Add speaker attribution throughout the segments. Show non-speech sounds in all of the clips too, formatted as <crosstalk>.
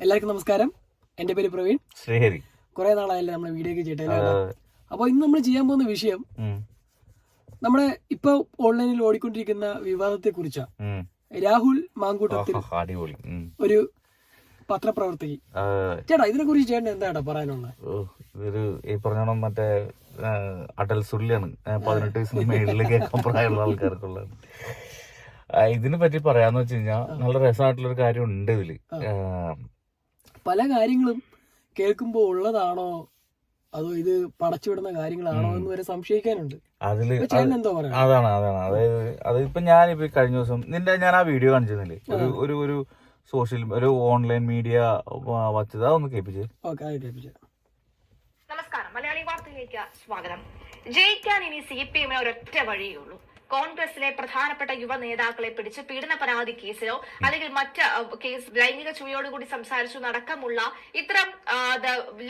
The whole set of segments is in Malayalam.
Speaker 1: എല്ലാവർക്കും നമസ്കാരം. എന്റെ പേര് പ്രവീൺ.
Speaker 2: ശ്രീഹരി.
Speaker 1: കുറെ നാളായല്ലേ നമ്മൾ വീഡിയോ ചെയ്തിട്ടില്ല?
Speaker 2: അപ്പൊ
Speaker 1: അപ്പോൾ ഇന്ന് നമ്മൾ ചെയ്യാൻ പോകുന്ന വിഷയം നമ്മുടെ ഇപ്പൊ ഓൺലൈനിൽ ഓടിക്കൊണ്ടിരിക്കുന്ന വിവാദത്തെ
Speaker 2: കുറിച്ചാ
Speaker 1: രാഹുൽ മാങ്കൂട്ടത്തിൽ. ഒരു പത്രപ്രവർത്തകി.
Speaker 2: ആ,
Speaker 1: ചേട്ടാ ഇതിനെ കുറിച്ച് ചേട്ടൻ എന്താ പറയാനുള്ളത്
Speaker 2: ഇതൊരു ഈ പറഞ്ഞോണം മറ്റേ അടൽ സുള്ളിയാണ് പതിനെട്ട് വയസ്സിന് മേളിൽ കേൾക്കാൻ പ്രായമുള്ള ഇതിനെ പറ്റി പറയാന്ന് വെച്ച് കഴിഞ്ഞാൽ നല്ല രസമായിട്ടുള്ള ഒരു കാര്യം ഉണ്ട് ഇതിൽ
Speaker 1: പല കാര്യങ്ങളും കേൾക്കുമ്പോൾ ഉള്ളതാണോ? അതോ ഇത് പടച്ചുവിടുന്ന കാര്യങ്ങളാണോ എന്ന് വരെ സംശയിക്കാനുണ്ട്. അതിൽ
Speaker 2: അതാണ് അതാണ്. അതായത് അതിപ്പോ ഇപ്പൊ ഞാനിപ്പോ കഴിഞ്ഞ ദിവസം നിന്റെ ഞാൻ ആ വീഡിയോ കാണിച്ചിരുന്നില്ലേ? ഒരു ഒരു ഒരു സോഷ്യൽ ഒരു ഓൺലൈൻ മീഡിയ വച്ചത് അതൊന്ന് കേൾപ്പിച്ചേ.
Speaker 1: ഓക്കെ അത് കേൾപ്പിച്ചു.
Speaker 3: നമസ്കാരം. മലയാളി വാർത്തയിലേക്ക് സ്വാഗതം. ജയിക്കാൻ ഇനി സി പി എമ്മിന് ഒരൊറ്റ വഴിയേ ഉള്ളൂ. കോൺഗ്രസിലെ പ്രധാനപ്പെട്ട യുവ നേതാക്കളെ പിടിച്ച് പീഡന പരാതി കേസിലോ അല്ലെങ്കിൽ മറ്റ് കേസ് ലൈംഗിക ചുവയോടുകൂടി സംസാരിച്ചു നടക്കമുള്ള ഇത്തരം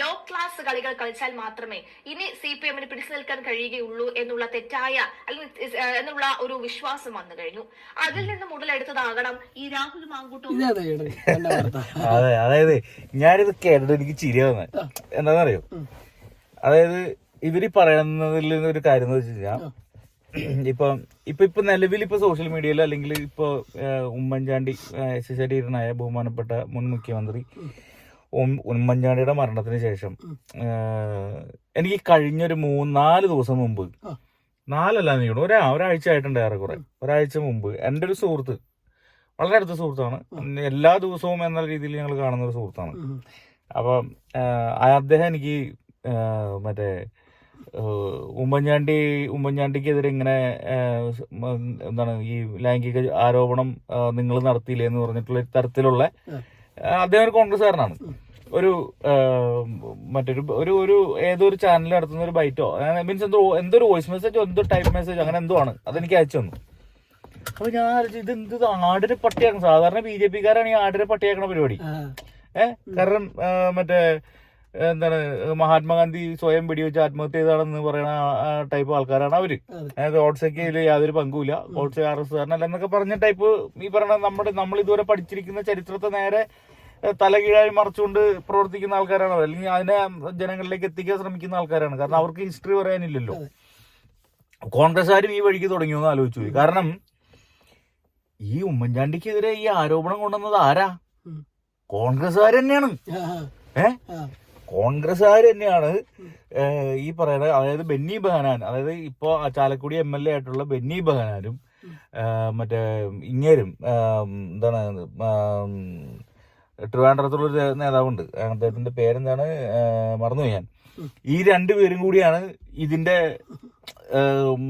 Speaker 3: ലോ ക്ലാസ് കളികൾ കളിച്ചാൽ മാത്രമേ ഇനി സി പി എമ്മിന് പിടിച്ചു നിൽക്കാൻ കഴിയുകയുള്ളൂ എന്നുള്ള തെറ്റായ അല്ലെങ്കിൽ എന്നുള്ള ഒരു വിശ്വാസം വന്നു കഴിഞ്ഞു. അതിൽ നിന്നും ഉടലെടുത്തതാകണം ഈ രാഹുൽ മാങ്കൂട്ടും.
Speaker 2: അതെ അതായത് ഞാനിത് കേട്ടിട്ട് എനിക്ക് ചിരി വന്നത് എന്താണെന്നറിയോ? അതായത് ഇവർ പറയുന്നതിൽ ഒരു കാര്യം എന്ന് വെച്ച് കഴിഞ്ഞാൽ <clears throat> ഇപ്പൊ ഇപ്പൊ ഇപ്പൊ നിലവിൽ ഇപ്പൊ സോഷ്യൽ മീഡിയയിൽ അല്ലെങ്കിൽ ഇപ്പൊ ഉമ്മൻചാണ്ടി എസ് ശരീരനായ ബഹുമാനപ്പെട്ട മുൻ മുഖ്യമന്ത്രി ഉമ്മൻചാണ്ടിയുടെ മരണത്തിന് ശേഷം എനിക്ക് കഴിഞ്ഞൊരു മൂന്ന് നാല് ദിവസം മുമ്പ്. നാലല്ല നീക്കണം ഒരാ ഒരാഴ്ച ആയിട്ടുണ്ട് ഏറെക്കുറെ ഒരാഴ്ച മുമ്പ് എന്റെ ഒരു സുഹൃത്ത് വളരെ അടുത്ത സുഹൃത്താണ്. എല്ലാ ദിവസവും എന്ന രീതിയിൽ ഞങ്ങൾ കാണുന്ന ഒരു സുഹൃത്താണ്. അപ്പം അദ്ദേഹം എനിക്ക് മറ്റേ ഉമ്മൻചാണ്ടി ഉമ്മൻചാണ്ടിക്കെതിരെ ഇങ്ങനെ എന്താണ് ഈ ലൈംഗിക ആരോപണം നിങ്ങൾ നടത്തിയില്ലേ എന്ന് പറഞ്ഞിട്ടുള്ള തരത്തിലുള്ള അദ്ദേഹം ഒരു കോൺഗ്രസ്സുകാരനാണ്. ഒരു മറ്റൊരു ഒരു ഒരു ഏതോ ഒരു ചാനൽ നടത്തുന്ന ഒരു ബൈറ്റോ മീൻസ് എന്തോ എന്തൊരു വോയിസ് മെസ്സേജോ എന്തോ ടൈപ്പ് മെസ്സേജ് അങ്ങനെ എന്തോ ആണ്. അതെനിക്ക് അയച്ചു തന്നു. അപ്പൊ ഞാൻ ആലോചിച്ചു, ഇത് എന്ത് ആടിനെ പട്ടിയാക്കണം. സാധാരണ ബി ജെ പിക്കാരാണ് ഈ ആടിനെ പട്ടിയാക്കണ പരിപാടി. ഏഹ് കാരണം മറ്റേ എന്താണ് മഹാത്മാഗാന്ധി സ്വയം വെടിവെച്ച് ആത്മഹത്യ ചെയ്താണെന്ന് പറയുന്ന ടൈപ്പ് ആൾക്കാരാണ് അവർ.
Speaker 1: അതായത്
Speaker 2: ഗോഡ്സയ്ക്ക് ഇതിൽ യാതൊരു പങ്കുമില്ല. ഗോഡ്സെ ആർ എസ് കാരനല്ല എന്നൊക്കെ പറഞ്ഞ ടൈപ്പ് ഈ പറയുന്ന നമ്മുടെ നമ്മൾ ഇതുവരെ പഠിച്ചിരിക്കുന്ന ചരിത്രത്തെ നേരെ തല തലകീഴായി മറിച്ചുകൊണ്ട് പ്രവർത്തിക്കുന്ന ആൾക്കാരാണ് അവർ. അല്ലെങ്കിൽ അതിനെ ജനങ്ങളിലേക്ക് എത്തിക്കാൻ ശ്രമിക്കുന്ന ആൾക്കാരാണ്. കാരണം അവർക്ക് ഹിസ്റ്ററി പറയാനില്ലല്ലോ.
Speaker 1: കോൺഗ്രസ്
Speaker 2: കോൺഗ്രസ്സുകാരും ഈ വഴിക്ക് തുടങ്ങിയോ എന്ന് ആലോചിച്ചു പോയി. കാരണം ഈ ഉമ്മൻചാണ്ടിക്കെതിരെ ഈ ആരോപണം കൊണ്ടുവന്നത് ആരാ?
Speaker 1: കോൺഗ്രസ്
Speaker 2: കോൺഗ്രസ്സുകാർ തന്നെയാണ്.
Speaker 1: ആ, ആ,
Speaker 2: ഏ?
Speaker 1: ആ.
Speaker 2: കോൺഗ്രസ്സുകാർ തന്നെയാണ് ഈ പറയുന്നത് അതായത് ബെന്നി ബഹനാൻ അതായത് ഇപ്പോൾ ചാലക്കുടി എം എൽ എ ആയിട്ടുള്ള ബെന്നി ബഹനാനും മറ്റേ ഇങ്ങേരും എന്താണ് ട്രിവാൻഡ്രത്തുള്ളൊരു നേതാവുണ്ട്. അദ്ദേഹത്തിന്റെ പേരെന്താണ്? മറന്നുപോയി ഞാൻ. ഈ രണ്ടുപേരും കൂടിയാണ് ഇതിന്റെ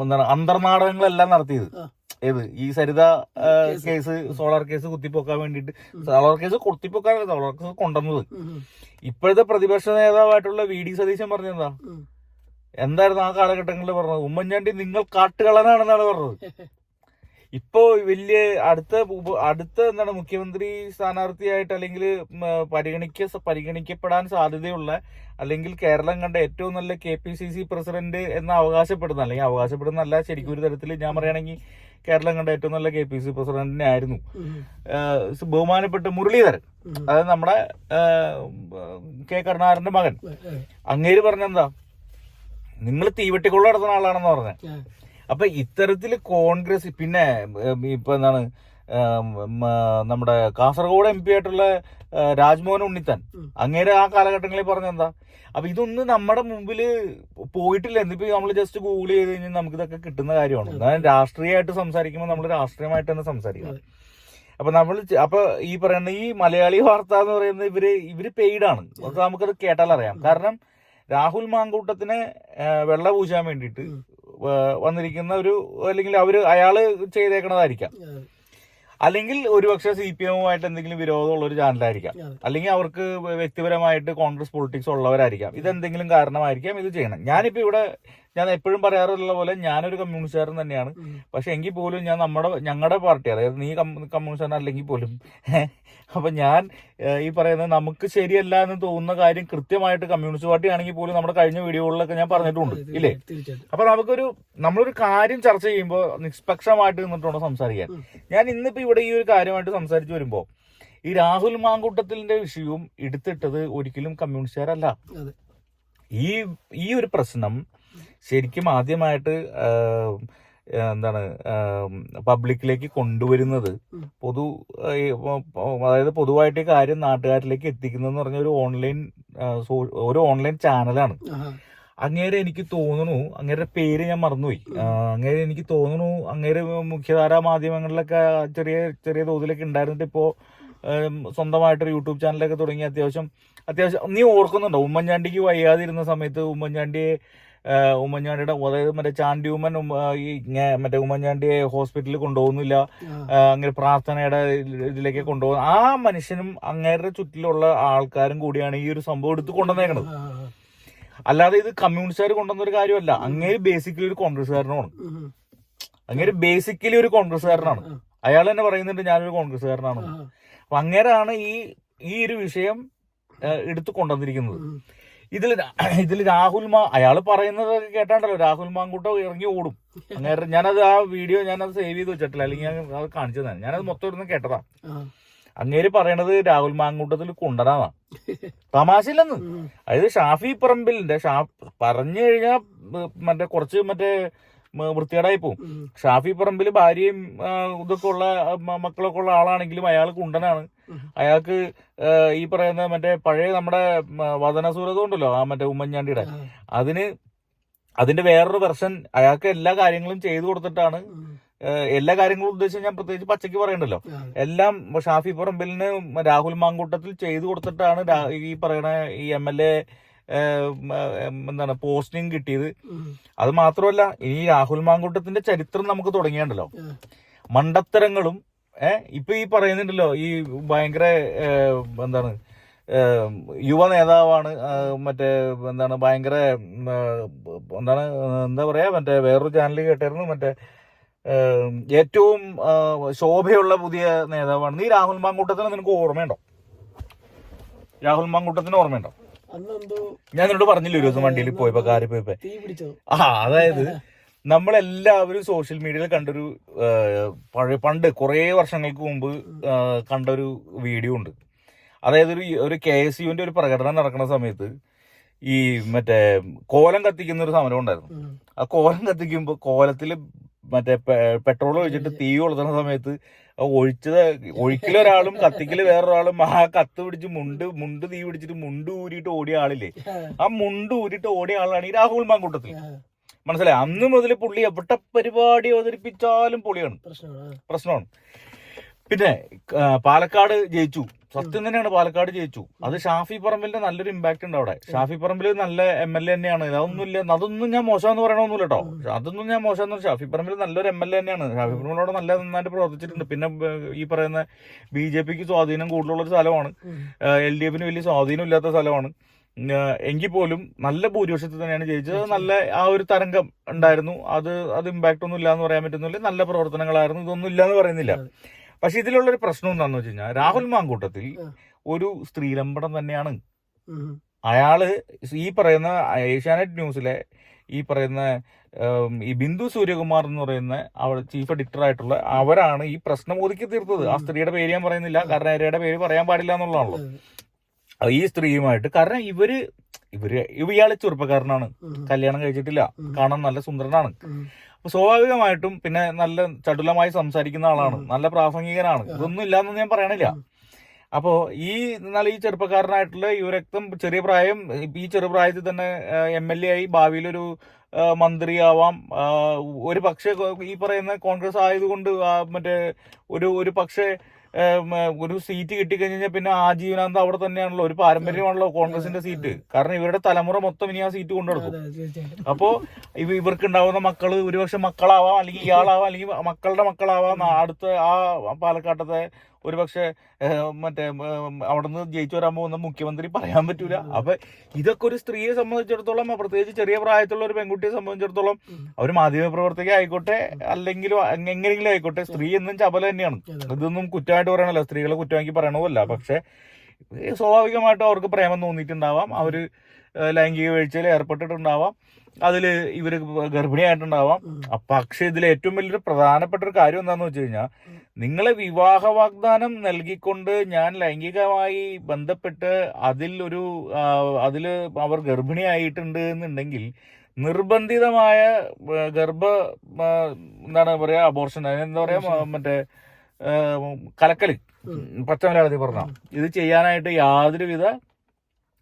Speaker 2: എന്താണ് അന്തർനാടകങ്ങളെല്ലാം നടത്തിയത്. ഏത്? ഈ സരിത കേസ്. സോളാർ കേസ് കുത്തിപ്പോക്കാൻ വേണ്ടിയിട്ട്. സോളാർ കേസ് കുത്തിപ്പോക്കാനല്ല സോളാർ കേസ് കൊണ്ടുവന്നത്. ഇപ്പോഴത്തെ പ്രതിപക്ഷ നേതാവായിട്ടുള്ള വി ഡി സതീശൻ പറഞ്ഞെന്താ. എന്തായിരുന്നു ആ കാലഘട്ടങ്ങളിൽ പറഞ്ഞത്? ഉമ്മൻചാണ്ടി നിങ്ങൾ കാട്ടുകളനാണെന്നാണ് പറഞ്ഞത്. <laughs> ഇപ്പോ വലിയ അടുത്ത അടുത്ത എന്താണ് മുഖ്യമന്ത്രി സ്ഥാനാർത്ഥിയായിട്ട് അല്ലെങ്കിൽ പരിഗണിക്ക പരിഗണിക്കപ്പെടാൻ സാധ്യതയുള്ള അല്ലെങ്കിൽ കേരളം കണ്ട ഏറ്റവും നല്ല K P C C president എന്ന് അവകാശപ്പെടുന്ന അല്ലെങ്കിൽ അവകാശപ്പെടുന്നല്ല ശരിക്കും ഒരു തരത്തിൽ ഞാൻ പറയുകയാണെങ്കിൽ കേരളം കണ്ട ഏറ്റവും നല്ല കെ പി സി പ്രസിഡന്റിനെ ആയിരുന്നു. ബഹുമാനപ്പെട്ട മുരളീധരൻ. അതായത് നമ്മുടെ കെ കരുണാകരന്റെ മകൻ. അങ്ങേര് പറഞ്ഞെന്താ? നിങ്ങൾ തീവെട്ടിക്കൊള്ള നടത്തുന്ന ആളാണെന്ന് പറഞ്ഞ. അപ്പൊ ഇത്തരത്തിൽ കോൺഗ്രസ് പിന്നെ ഇപ്പൊ എന്താണ് നമ്മുടെ കാസർഗോഡ് എം പി ആയിട്ടുള്ള രാജ്മോഹൻ ഉണ്ണിത്തൻ. അങ്ങേരെ ആ കാലഘട്ടങ്ങളിൽ പറഞ്ഞെന്താ അപ്പൊ ഇതൊന്നും നമ്മുടെ മുമ്പിൽ പോയിട്ടില്ല. എന്നിപ്പോ നമ്മൾ ജസ്റ്റ് ഗൂഗിൾ ചെയ്ത് കഴിഞ്ഞാൽ നമുക്ക് ഇതൊക്കെ കിട്ടുന്ന കാര്യമാണ്. എന്നാൽ രാഷ്ട്രീയമായിട്ട് സംസാരിക്കുമ്പോൾ നമ്മൾ രാഷ്ട്രീയമായിട്ട് തന്നെ സംസാരിക്കണം.
Speaker 1: അതെ.
Speaker 2: അപ്പൊ നമ്മൾ അപ്പൊ ഈ പറയുന്ന ഈ മലയാളി വാർത്ത എന്ന് പറയുന്നത് ഇവർ ഇവർ പെയ്ഡാണ് നമുക്കത് കേട്ടാൽ അറിയാം കാരണം രാഹുൽ മാങ്കൂട്ടത്തിനെ വെള്ള പൂശാൻ വേണ്ടിയിട്ട് വന്നിരിക്കുന്ന ഒരു അല്ലെങ്കിൽ അവർ അയാൾ ചെയ്തേക്കണതായിരിക്കാം. അല്ലെങ്കിൽ ഒരുപക്ഷെ സി പി എമ്മുമായിട്ട് എന്തെങ്കിലും വിരോധമുള്ള ഒരു ചാനലായിരിക്കാം. അല്ലെങ്കിൽ അവർക്ക് വ്യക്തിപരമായിട്ട് കോൺഗ്രസ് പൊളിറ്റിക്സ് ഉള്ളവരായിരിക്കാം. ഇതെന്തെങ്കിലും കാരണമായിരിക്കാം ഇത് ചെയ്യണം. ഞാനിപ്പോ ഇവിടെ ഞാൻ എപ്പോഴും പറയാറുള്ള പോലെ ഞാനൊരു കമ്മ്യൂണിസ്റ്റുകാരൻ തന്നെയാണ്. പക്ഷെ എങ്കിൽ പോലും ഞാൻ നമ്മുടെ ഞങ്ങളുടെ പാർട്ടി അതായത് നീ കമ്മ്യൂണിസ്റ്റ് അല്ലെങ്കിൽ പോലും അപ്പൊ ഞാൻ ഈ പറയുന്നത് നമുക്ക് ശരിയല്ല എന്ന് തോന്നുന്ന കാര്യം കൃത്യമായിട്ട് കമ്മ്യൂണിസ്റ്റ് പാർട്ടി ആണെങ്കിൽ പോലും നമ്മുടെ കഴിഞ്ഞ വീഡിയോകളിലൊക്കെ ഞാൻ പറഞ്ഞിട്ടുണ്ട് ഇല്ലേ? അപ്പൊ നമുക്കൊരു നമ്മളൊരു കാര്യം ചർച്ച ചെയ്യുമ്പോൾ നിഷ്പക്ഷമായിട്ട് നിന്നിട്ടുണ്ടോ സംസാരിക്കാൻ. ഞാൻ ഇന്നിപ്പോ ഇവിടെ ഈ ഒരു കാര്യമായിട്ട് സംസാരിച്ചു വരുമ്പോ ഈ രാഹുൽ മാങ്കൂട്ടത്തിന്റെ വിഷയവും എടുത്തിട്ടത് ഒരിക്കലും കമ്മ്യൂണിസ്റ്റുകാരല്ല. ഈ ഈ ഒരു പ്രശ്നം ശരിക്കും ആദ്യമായിട്ട് എന്താണ് പബ്ലിക്കിലേക്ക് കൊണ്ടുവരുന്നത് പൊതു അതായത് പൊതുവായിട്ട് കാര്യം നാട്ടുകാരിലേക്ക് എത്തിക്കുന്നതെന്ന് പറഞ്ഞ ഒരു ഓൺലൈൻ ഒരു ഓൺലൈൻ ചാനലാണ്. അങ്ങേരെ എനിക്ക് തോന്നുന്നു അങ്ങേരുടെ പേര് ഞാൻ മറന്നുപോയി. അങ്ങേരെ എനിക്ക് തോന്നുന്നു അങ്ങേര് മുഖ്യധാരാ മാധ്യമങ്ങളിലൊക്കെ ചെറിയ ചെറിയ തോതിലൊക്കെ ഉണ്ടായിരുന്നിട്ട് ഇപ്പോ സ്വന്തമായിട്ട് സ്വന്തമായിട്ടൊരു യൂട്യൂബ് ചാനലൊക്കെ തുടങ്ങി അത്യാവശ്യം അത്യാവശ്യം നീ ഓർക്കുന്നുണ്ടോ? ഉമ്മൻചാണ്ടിക്ക് വയ്യാതിരുന്ന സമയത്ത് ഉമ്മൻചാണ്ടിയെ ഉമ്മൻചാണ്ടിയുടെ അതായത് മറ്റേ ചാണ്ടി ഉമ്മൻ ഈ മറ്റേ ഉമ്മൻചാണ്ടിയെ ഹോസ്പിറ്റലിൽ കൊണ്ടുപോകുന്നില്ല. അങ്ങനെ പ്രാർത്ഥനയുടെ ഇതിലേക്ക് കൊണ്ടുപോകുന്നു ആ മനുഷ്യനും അങ്ങേരുടെ ചുറ്റിലുള്ള ആൾക്കാരും കൂടിയാണ് ഈ ഒരു സംഭവം എടുത്ത് കൊണ്ടുവന്നേക്കണത്. അല്ലാതെ ഇത് കമ്മ്യൂണിസ്റ്റുകാർ കൊണ്ടുവന്ന ഒരു കാര്യമല്ല അങ്ങേര് ബേസിക്കലി ഒരു കോൺഗ്രസ്സുകാരനാണ്. അങ്ങേര് ബേസിക്കലി ഒരു കോൺഗ്രസ്സുകാരനാണ്. അയാൾ തന്നെ പറയുന്നുണ്ട് ഞാനൊരു കോൺഗ്രസ്സുകാരനാണ് അപ്പൊ അങ്ങേരാണ് ഈ ഈ ഒരു വിഷയം എടുത്തു കൊണ്ടുവന്നിരിക്കുന്നത്. ഇതിൽ <clears throat> ഇതിൽ രാഹുൽ മാ അയാൾ പറയുന്നത് കേട്ടാണ്ടല്ലോ. രാഹുൽ മാങ്കൂട്ടോ ഇറങ്ങി ഓടും. അങ്ങനെ ഞാനത് ആ വീഡിയോ ഞാനത് സേവ് ചെയ്ത് വെച്ചിട്ടില്ല. അല്ലെങ്കിൽ ഞാൻ അത് കാണിച്ചു തന്നെ ഞാനത് മൊത്തം ഇരുന്ന് കേട്ടതാ. അങ്ങേര് പറയണത് രാഹുൽ മാങ്കൂട്ടത്തിൽ കൊണ്ടുവരാന്നാ <laughs> തമാശയില്ലെന്ന്. അതായത് ഷാഫി പറമ്പിലിന്റെ ഷാ പറഞ്ഞു കഴിഞ്ഞാൽ മറ്റേ കുറച്ച് മറ്റേ വൃത്തികേടായി
Speaker 1: പോകും.
Speaker 2: ഷാഫി പറമ്പിൽ ഭാര്യയും ഇതൊക്കെ ഉള്ള മക്കളൊക്കെ ഉള്ള ആളാണെങ്കിലും അയാൾ കുണ്ടനാണ്. അയാൾക്ക് ഈ പറയുന്ന മറ്റേ പഴയ നമ്മുടെ വതനസൂരത ഉണ്ടല്ലോ ആ മറ്റേ ഉമ്മൻചാണ്ടിയുടെ. അതിന് അതിന്റെ വേറൊരു വെർഷൻ അയാൾക്ക് എല്ലാ കാര്യങ്ങളും ചെയ്തു കൊടുത്തിട്ടാണ് എല്ലാ കാര്യങ്ങളും ഉദ്ദേശിച്ച് ഞാൻ പ്രത്യേകിച്ച് പച്ചയ്ക്ക് പറയണ്ടല്ലോ. എല്ലാം ഷാഫി പറമ്പിലിന് രാഹുൽ മാങ്കൂട്ടത്തിൽ ചെയ്തു കൊടുത്തിട്ടാണ് ഈ പറയണ ഈ എം എൽ എ എന്താണ് പോസ്റ്റിംഗ് കിട്ടിയത്. അത് മാത്രമല്ല ഈ രാഹുൽ മാങ്കൂട്ടത്തിന്റെ ചരിത്രം നമുക്ക് തുടങ്ങിയുണ്ടല്ലോ. മണ്ടത്തരങ്ങളും ഏഹ് ഇപ്പൊ ഈ പറയുന്നുണ്ടല്ലോ ഈ ഭയങ്കര എന്താണ് യുവ നേതാവാണ് മറ്റേ എന്താണ് ഭയങ്കര എന്താണ് എന്താ പറയാ മറ്റേ വേറൊരു ചാനലിൽ കേട്ടായിരുന്നു മറ്റേ ഏറ്റവും ശോഭയുള്ള പുതിയ നേതാവാണ് നീ രാഹുൽ മാങ്കൂട്ടത്തിന് നിനക്ക് ഓർമ്മയുണ്ടോ? രാഹുൽ മാങ്കൂട്ടത്തിന് ഓർമ്മയുണ്ടോ? ഞാൻ നിന്നോട് പറഞ്ഞില്ല ഒരു ദിവസം വണ്ടിയിൽ പോയപ്പോ കാറി പോയപ്പോ. ആ അതായത് നമ്മളെല്ലാവരും സോഷ്യൽ മീഡിയയിൽ കണ്ടൊരു പഴയ പണ്ട് കുറേ വർഷങ്ങൾക്ക് മുമ്പ് കണ്ട കണ്ടൊരു വീഡിയോ ഉണ്ട്. അതായത് ഒരു ഒരു കെ എസ് യുവിന്റെ ഒരു പ്രകടനം നടക്കുന്ന സമയത്ത് ഈ മറ്റേ കോലം കത്തിക്കുന്ന ഒരു സമരം ഉണ്ടായിരുന്നു ആ കോലം കത്തിക്കുമ്പോൾ കോലത്തിൽ മറ്റേ പെട്രോൾ ഒഴിച്ചിട്ട് തീ കൊളുത്തുന്ന സമയത്ത് ഒഴിച്ചത് ഒഴിക്കലൊരാളും കത്തിക്കൽ വേറൊരാളും ആ കത്ത് പിടിച്ച് മുണ്ട് മുണ്ട് തീ പിടിച്ചിട്ട് മുണ്ട് ഊരിയിട്ട് ഓടിയ ആളില്ലേ? ആ. മുണ്ട് ഊരിയിട്ട് ഓടിയ ആളാണ് ഈ രാഹുൽ മാങ്കൂട്ടത്തിൽ. മനസ്സിലായി? അന്ന് മുതൽ പുള്ളി എവിടെ പരിപാടി അവതരിപ്പിച്ചാലും പുള്ളിയാണ്
Speaker 1: പ്രശ്നമാണ്.
Speaker 2: പിന്നെ പാലക്കാട് ജയിച്ചു. സത്യം തന്നെയാണ് പാലക്കാട് ജയിച്ചു. അത് ഷാഫി പറമ്പിലിന്റെ നല്ലൊരു ഇമ്പാക്ട് ഉണ്ട് അവിടെ. ഷാഫി പറമ്പിൽ നല്ല എം എൽ എ തന്നെയാണ്. അതൊന്നുമില്ല അതൊന്നും ഞാൻ മോശമെന്ന് പറയണമെന്നില്ല കേട്ടോ അതൊന്നും ഞാൻ മോശം ഷാഫി പറമ്പിൽ നല്ലൊരു എം എൽ എ തന്നെയാണ്. ഷാഫി പറമ്പിലോട് നല്ല നന്നായിട്ട് പ്രവർത്തിച്ചിട്ടുണ്ട്. പിന്നെ ഈ പറയുന്ന ബി ജെ പിക്ക് സ്വാധീനം കൂടുതലുള്ള ഒരു സ്ഥലമാണ്. എൽ ഡി എഫിന് വലിയ സ്വാധീനം ഇല്ലാത്ത സ്ഥലമാണ്. എങ്കിൽ പോലും നല്ല ഭൂരിപക്ഷത്തിൽ തന്നെയാണ് ജയിച്ചത്. നല്ല ആ ഒരു തരംഗം ഉണ്ടായിരുന്നു. അത് അത് ഇമ്പാക്ട് ഒന്നും ഇല്ല എന്ന് പറയാൻ പറ്റുന്നില്ല. നല്ല പ്രവർത്തനങ്ങളായിരുന്നു. ഇതൊന്നും ഇല്ല എന്ന് പറയുന്നില്ല പക്ഷെ ഇതിലുള്ളൊരു പ്രശ്നം എന്താണെന്ന് വെച്ച് കഴിഞ്ഞാൽ രാഹുൽ മാങ്കൂട്ടത്തിൽ ഒരു സ്ത്രീലമ്പടം തന്നെയാണ്. അയാൾ ഈ പറയുന്ന ഏഷ്യാനെറ്റ് ന്യൂസിലെ ഈ പറയുന്ന ഈ ബിന്ദു സൂര്യകുമാർ എന്ന് പറയുന്ന അവൾ ചീഫ് എഡിറ്റർ ആയിട്ടുള്ള അവരാണ് ഈ പ്രശ്നം ഒതുക്കി തീർത്തത്. ആ സ്ത്രീയുടെ പേര് ഞാൻ പറയുന്നില്ല. കാരണം ആരുടെ പേര് പറയാൻ പാടില്ല എന്നുള്ളതാണല്ലോ. ഈ സ്ത്രീയുമായിട്ട് കാരണം ഇവർ ഇവർ ഇയാൾ ചെറുപ്പക്കാരനാണ്. കല്യാണം കഴിച്ചിട്ടില്ല. കാണാൻ നല്ല സുന്ദരനാണ്. അപ്പൊ സ്വാഭാവികമായിട്ടും പിന്നെ നല്ല ചടുലമായി സംസാരിക്കുന്ന ആളാണ്. നല്ല പ്രാസംഗികനാണ്. ഇതൊന്നും ഇല്ലാന്ന് ഞാൻ പറയണില്ല. അപ്പോ ഈ എന്നാൽ ഈ ചെറുപ്പക്കാരനായിട്ടുള്ള യുവരക്തം ചെറിയ പ്രായം ഈ ചെറുപ്രായത്തിൽ തന്നെ എം എൽ എ ആയി ഭാവിയിലൊരു ഒരു മന്ത്രിയാവാം. ഒരു പക്ഷേ ഈ പറയുന്ന കോൺഗ്രസ് ആയതുകൊണ്ട് മറ്റേ ഒരു ഒരു പക്ഷേ ഒരു സീറ്റ് കിട്ടിക്കഴിഞ്ഞാൽ പിന്നെ ആജീവനാന്ത അവിടെ തന്നെയാണല്ലോ. ഒരു പാരമ്പര്യമാണല്ലോ കോൺഗ്രസിന്റെ സീറ്റ് കാരണം ഇവരുടെ തലമുറ മൊത്തം ഇനി ആ സീറ്റ്
Speaker 1: കൊണ്ടുനടക്കും.
Speaker 2: അപ്പോ ഇവ ഇവർക്ക് ഉണ്ടാവുന്ന മക്കൾ ഒരുപക്ഷെ മക്കളാവാം അല്ലെങ്കിൽ ഇയാളാവാം അല്ലെങ്കിൽ മക്കളുടെ മക്കളാവാം അടുത്ത ആ പാലക്കാട്ടത്തെ ഒരുപക്ഷെ മറ്റേ അവിടെ അവിടുന്ന് ജയിച്ചു വരാൻ പോകുന്ന മുഖ്യമന്ത്രി പറയാൻ പറ്റൂല. അപ്പൊ ഇതൊക്കെ ഒരു സ്ത്രീയെ സംബന്ധിച്ചിടത്തോളം പ്രത്യേകിച്ച് ചെറിയ പ്രായത്തിലുള്ള ഒരു പെൺകുട്ടിയെ സംബന്ധിച്ചിടത്തോളം. അവർ മാധ്യമ പ്രവർത്തക ആയിക്കോട്ടെ അല്ലെങ്കിലും എങ്ങനെയെങ്കിലും ആയിക്കോട്ടെ സ്ത്രീ എന്നും ചപല തന്നെയാണ്. ഇതൊന്നും കുറ്റമായിട്ട് പറയണല്ലോ സ്ത്രീകളെ കുറ്റമാക്കി പറയണമല്ല പക്ഷെ സ്വാഭാവികമായിട്ടും അവർക്ക് പ്രേമം തോന്നിയിട്ടുണ്ടാവാം. അവർ ലൈംഗിക വീഴ്ചയിൽ ഏർപ്പെട്ടിട്ടുണ്ടാവാം. അതിൽ ഇവർ ഗർഭിണിയായിട്ടുണ്ടാവാം. പക്ഷെ ഇതിൽ ഏറ്റവും വലിയൊരു പ്രധാനപ്പെട്ട ഒരു കാര്യം എന്താണെന്ന് വെച്ച് കഴിഞ്ഞാൽ നിങ്ങളെ വിവാഹ വാഗ്ദാനം നൽകിക്കൊണ്ട് ഞാൻ ലൈംഗികമായി ബന്ധപ്പെട്ട് അതിൽ ഒരു അതിൽ അതിൽ അവർ ഗർഭിണിയായിട്ടുണ്ട് എന്നുണ്ടെങ്കിൽ നിർബന്ധിതമായ ഗർഭ എന്താണ് പറയാ അബോർഷൻ എന്താ പറയാ മറ്റേ കലക്കൽ. പച്ച മലയാളത്തിൽ പറഞ്ഞ. ഇത് ചെയ്യാനായിട്ട് യാതൊരുവിധ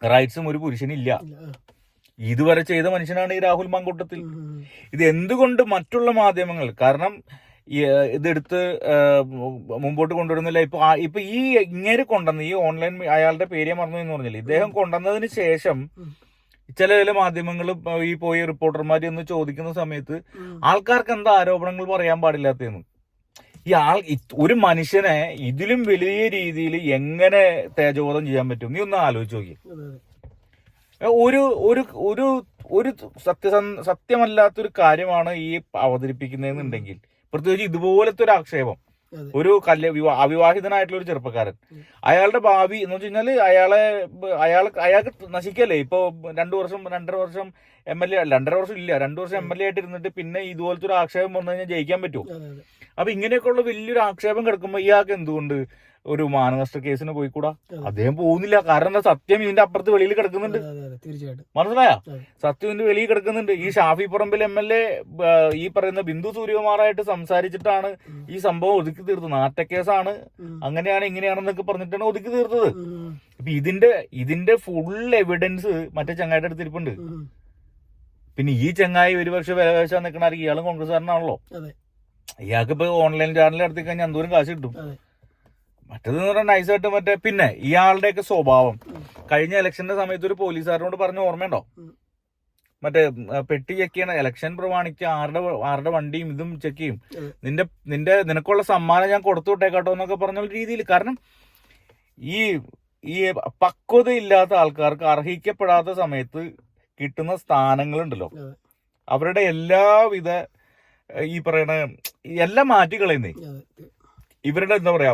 Speaker 2: റൈറ്റ്സും ഒരു പുരുഷനില്ല. ഇതുവരെ ചെയ്ത മനുഷ്യനാണ് ഈ രാഹുൽ മാങ്കൂട്ടത്തിൽ. ഇത് എന്തുകൊണ്ട് മറ്റുള്ള മാധ്യമങ്ങൾ കാരണം ഇതെടുത്ത് മുമ്പോട്ട് കൊണ്ടുവരുന്നില്ല. ഇപ്പൊ ഇപ്പൊ ഈ ഇങ്ങനെ കൊണ്ടുവന്ന് ഈ ഓൺലൈൻ അയാളുടെ പേര് മറന്നു എന്ന് പറഞ്ഞില്ല? ഇദ്ദേഹം കൊണ്ടുവന്നതിന് ശേഷം ചില ചില മാധ്യമങ്ങൾ ഈ പോയി റിപ്പോർട്ടർമാർ എന്ന് ചോദിക്കുന്ന സമയത്ത് ആൾക്കാർക്ക് എന്താ ആരോപണങ്ങൾ പറയാൻ പാടില്ലാത്തതെന്ന്? ഈ ആൾ ഒരു മനുഷ്യനെ ഇതിലും വലിയ രീതിയിൽ എങ്ങനെ തേജോധം ചെയ്യാൻ പറ്റും? നീ ഒന്ന് ആലോചിച്ച് നോക്കി. ഒരു ഒരു ഒരു ഒരു സത്യസ സത്യമല്ലാത്തൊരു കാര്യമാണ് ഈ അവതരിപ്പിക്കുന്നതെന്നുണ്ടെങ്കിൽ. പ്രത്യേകിച്ച് ഇതുപോലത്തെ ഒരു ആക്ഷേപം. ഒരു കല്യ വിവാ- അവിവാഹിതനായിട്ടുള്ള ഒരു ചെറുപ്പക്കാരൻ. അയാളുടെ ഭാവി എന്ന് വെച്ച് കഴിഞ്ഞാൽ അയാളെ അയാൾ അയാൾക്ക് നശിക്കല്ലേ? ഇപ്പൊ രണ്ടു വർഷം രണ്ടര വർഷം എം എൽ എ രണ്ടര വർഷം ഇല്ല രണ്ടു വർഷം എം എൽ എ ആയിട്ട് ഇരുന്നിട്ട് പിന്നെ ഇതുപോലത്തെ ഒരു ആക്ഷേപം വന്നു കഴിഞ്ഞാൽ ജയിക്കാൻ പറ്റുമോ? അപ്പൊ ഇങ്ങനെയൊക്കെയുള്ള വലിയൊരു ആക്ഷേപം കിടക്കുമ്പോൾ ഇയാൾക്ക് എന്തുകൊണ്ട്? ഒരു മാനനഷ്ട കേസിന് പോയിക്കൂടാ. അദ്ദേഹം പോകുന്നില്ല. കാരണം എന്താ? സത്യം ഇതിന്റെ അപ്പുറത്ത് വെളിയിൽ കിടക്കുന്നുണ്ട്.
Speaker 1: തീർച്ചയായിട്ടും.
Speaker 2: മനസ്സിലായോ. സത്യം ഇതിന്റെ വെളിയിൽ കിടക്കുന്നുണ്ട്. ഈ Shafi Parambil M L A ഈ പറയുന്ന ബിന്ദു സൂര്യകുമാറായിട്ട് സംസാരിച്ചിട്ടാണ് ഈ സംഭവം ഒതുക്കി തീർത്തത്. നാറ്റക്കേസാണ്. അങ്ങനെയാണ് ഇങ്ങനെയാണെന്നൊക്കെ പറഞ്ഞിട്ടാണ് ഒതുക്കി തീർത്തത്. ഇപ്പൊ ഇതിന്റെ ഇതിന്റെ ഫുൾ എവിഡൻസ് മറ്റേ ചങ്ങായിട്ട്
Speaker 1: എടുത്തിരിപ്പുണ്ട്.
Speaker 2: പിന്നെ ഈ ചങ്ങായി ഒരു പക്ഷെ വില വേശാൻ നിൽക്കണ ഇയാളും കോൺഗ്രസ്സുകാരനാണല്ലോ. ഇയാൾക്ക് ഇപ്പൊ ഓൺലൈൻ ചാനലിൽ നടത്തി കഴിഞ്ഞാൽ എന്തോരം കാശ് കിട്ടും?
Speaker 1: അതെ.
Speaker 2: മറ്റേത് പറഞ്ഞാൽ നൈസായിട്ട് മറ്റേ പിന്നെ ഇയാളുടെയൊക്കെ സ്വഭാവം കഴിഞ്ഞ ഇലക്ഷന്റെ സമയത്ത് ഒരു പോലീസുകാരനോട് പറഞ്ഞ ഓർമ്മയുണ്ടോ. മറ്റേ പെട്ടി ചെക്ക് ചെയ്യണ ഇലക്ഷൻ പ്രമാണിക്ക് ആരുടെ ആരുടെ വണ്ടിയും ഇതും ചെക്ക് ചെയ്യും. നിന്റെ നിന്റെ നിനക്കുള്ള സമ്മാനം ഞാൻ കൊടുത്തു വിട്ടേക്കാട്ടോ എന്നൊക്കെ പറഞ്ഞ രീതിയിൽ കാരണം ഈ ഈ പക്വതയില്ലാത്ത ആൾക്കാർക്ക് അർഹിക്കപ്പെടാത്ത സമയത്ത് കിട്ടുന്ന സ്ഥാനങ്ങളുണ്ടല്ലോ. അവരുടെ എല്ലാവിധ ഈ പറയണ എല്ലാം മാറ്റിക്കളയുന്നേ
Speaker 1: കളയുന്നേ
Speaker 2: ഇവരുടെ എന്താ പറയാ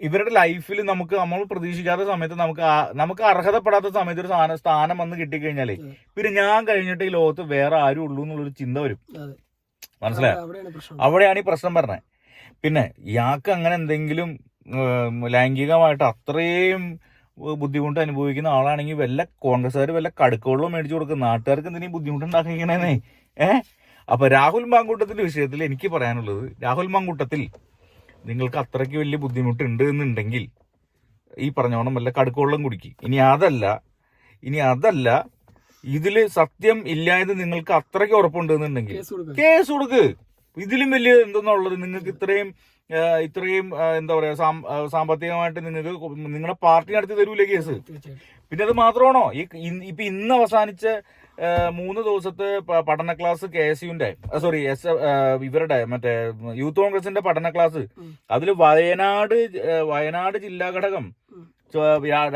Speaker 2: ഇവരുടെ ലൈഫിൽ നമുക്ക് നമ്മൾ പ്രതീക്ഷിക്കാത്ത സമയത്ത് നമുക്ക് നമുക്ക് അർഹതപ്പെടാത്ത സമയത്ത് ഒരു സ്ഥാനം സ്ഥാനം വന്ന് കിട്ടിക്കഴിഞ്ഞാലേ പിന്നെ ഞാൻ കഴിഞ്ഞിട്ട് ഈ ലോകത്ത് വേറെ ആരും ഉള്ളൂ എന്നുള്ളൊരു ചിന്ത വരും. മനസ്സിലായോ?
Speaker 1: അവിടെയാണ്
Speaker 2: ഈ പ്രശ്നം പറഞ്ഞത് പിന്നെ ഇയാൾക്ക് അങ്ങനെ എന്തെങ്കിലും ലൈംഗികമായിട്ട് അത്രയും ബുദ്ധിമുട്ട് അനുഭവിക്കുന്ന ആളാണെങ്കിൽ വല്ല കോൺഗ്രസ്സുകാർ വല്ല കടുക്കവെള്ളം മേടിച്ചു കൊടുക്കും. നാട്ടുകാർക്ക് എന്തെങ്കിലും ബുദ്ധിമുട്ടുണ്ടാക്കിക്കണേന്നേ ഏഹ് അപ്പൊ രാഹുൽ മാങ്കൂട്ടത്തിന്റെ വിഷയത്തിൽ എനിക്ക് പറയാനുള്ളത് രാഹുൽ മാങ്കൂട്ടത്തിൽ നിങ്ങൾക്ക് അത്രയ്ക്ക് വലിയ ബുദ്ധിമുട്ടുണ്ട് എന്നുണ്ടെങ്കിൽ ഈ പറഞ്ഞോണം വല്ല കടുക്കുവെള്ളം കുടിക്ക്. ഇനി അതല്ല ഇനി അതല്ല ഇതിൽ സത്യം ഇല്ലായത് നിങ്ങൾക്ക് അത്രയ്ക്ക്
Speaker 1: ഉറപ്പുണ്ട് എന്നുണ്ടെങ്കിൽ
Speaker 2: കേസ് കൊടുക്ക്. ഇതിലും വലിയ എന്തെന്നുള്ളത് നിങ്ങൾക്ക് ഇത്രയും ഇത്രയും എന്താ പറയാ സാമ്പത്തികമായിട്ട് നിങ്ങൾക്ക് നിങ്ങളുടെ പാർട്ടി നടത്തി തരൂലേ കേസ്? പിന്നെ അത് മാത്രമാണോ? ഈ ഇപ്പൊ ഇന്ന് അവസാനിച്ച മൂന്ന് ദിവസത്തെ പഠന ക്ലാസ് കെ എസ് യുന്റെ സോറി എസ് ഇവരുടെ മറ്റേ യൂത്ത് കോൺഗ്രസിന്റെ പഠന ക്ലാസ്. അതിൽ വയനാട് വയനാട് ജില്ലാ ഘടകം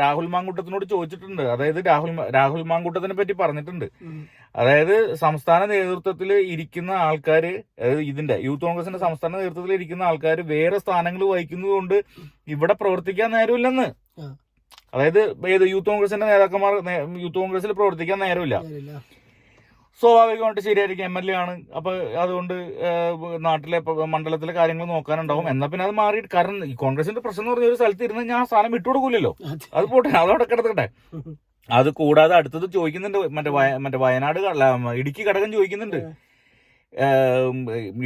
Speaker 2: രാഹുൽ മാങ്കൂട്ടത്തിനോട് ചോദിച്ചിട്ടുണ്ട്. അതായത് രാഹുൽ രാഹുൽ മാങ്കൂട്ടത്തിനെ പറ്റി പറഞ്ഞിട്ടുണ്ട്. അതായത് സംസ്ഥാന നേതൃത്വത്തിൽ ഇരിക്കുന്ന ആൾക്കാർ ഇതിന്റെ യൂത്ത് കോൺഗ്രസിന്റെ സംസ്ഥാന നേതൃത്വത്തിൽ ഇരിക്കുന്ന ആൾക്കാർ വേറെ സ്ഥാനങ്ങൾ വഹിക്കുന്നത് കൊണ്ട് ഇവിടെ പ്രവർത്തിക്കാൻ നേരമില്ലെന്ന്. അതായത് ഏത് യൂത്ത് കോൺഗ്രസിന്റെ നേതാക്കന്മാർ യൂത്ത് കോൺഗ്രസിൽ പ്രവർത്തിക്കാൻ നേരമില്ല. സ്വാഭാവികമായിട്ട് ശരിയായിരിക്കും എം എൽ എ ആണ്. അപ്പൊ അതുകൊണ്ട് നാട്ടിലെ മണ്ഡലത്തിലെ കാര്യങ്ങൾ നോക്കാനുണ്ടാവും. എന്നാ പിന്നെ അത് മാറി കാരണം ഈ കോൺഗ്രസിന്റെ പ്രശ്നം എന്ന് പറഞ്ഞ ഒരു സ്ഥലത്ത് ഇരുന്ന് ഞാൻ സ്ഥാനം വിട്ടുകൊടുക്കൂലല്ലോ
Speaker 1: അതെ.
Speaker 2: പോട്ടെ അതവിടെ കിടക്കട്ടെ <laughs> അത് കൂടാതെ അടുത്തത് ചോദിക്കുന്നുണ്ട് മറ്റേ മറ്റേ വയനാട് ഇടുക്കി ഘടകം ചോദിക്കുന്നുണ്ട്.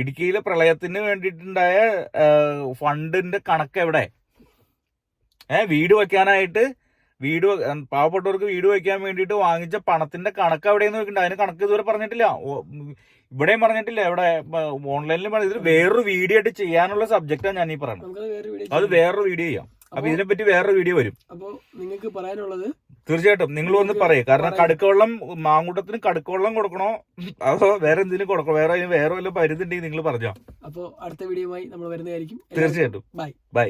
Speaker 2: ഇടുക്കിയിലെ പ്രളയത്തിന് വേണ്ടിയിട്ടുണ്ടായ ഫണ്ടിന്റെ കണക്ക് എവിടെ ഏ വീട് വെക്കാനായിട്ട് വീട് പാവപ്പെട്ടവർക്ക് വീട് വയ്ക്കാൻ വേണ്ടിയിട്ട് വാങ്ങിച്ച പണത്തിന്റെ കണക്ക് എവിടെയെന്ന് വെക്കണ്ട. അതിന് കണക്ക് ഇതുവരെ പറഞ്ഞിട്ടില്ല. ഇവിടെയും പറഞ്ഞിട്ടില്ല. ഇവിടെ ഓൺലൈനിൽ പറഞ്ഞ ഇതിൽ വേറൊരു വീഡിയോ ആയിട്ട് ചെയ്യാനുള്ള സബ്ജക്റ്റാണ് ഞാൻ ഈ പറയുന്നത്
Speaker 1: വീഡിയോ
Speaker 2: അത്. വേറൊരു വീഡിയോ ചെയ്യാം. അപ്പൊ ഇതിനെ പറ്റി വേറൊരു വീഡിയോ വരും.
Speaker 1: അപ്പൊ നിങ്ങൾക്ക് പറയാനുള്ളത്
Speaker 2: തീർച്ചയായിട്ടും. നിങ്ങൾ വന്ന്
Speaker 1: നിങ്ങൾക്ക്
Speaker 2: പറയും. കാരണം. കടുക്കവെള്ളം മാങ്കൂട്ടത്തിന് കടുക്കവെള്ളം കൊടുക്കണോ? അതോ വേറെ എന്തിനും കൊടുക്കണോ? വേറെ വേറെ വല്ല പരിധി ഉണ്ടെങ്കിൽ നിങ്ങൾ പറഞ്ഞോ.
Speaker 1: അപ്പോ അടുത്ത വീഡിയോയുമായി നമ്മൾ വരുന്നതായിരിക്കും.
Speaker 2: തീർച്ചയായിട്ടും.
Speaker 1: ബൈ.
Speaker 2: ബൈ.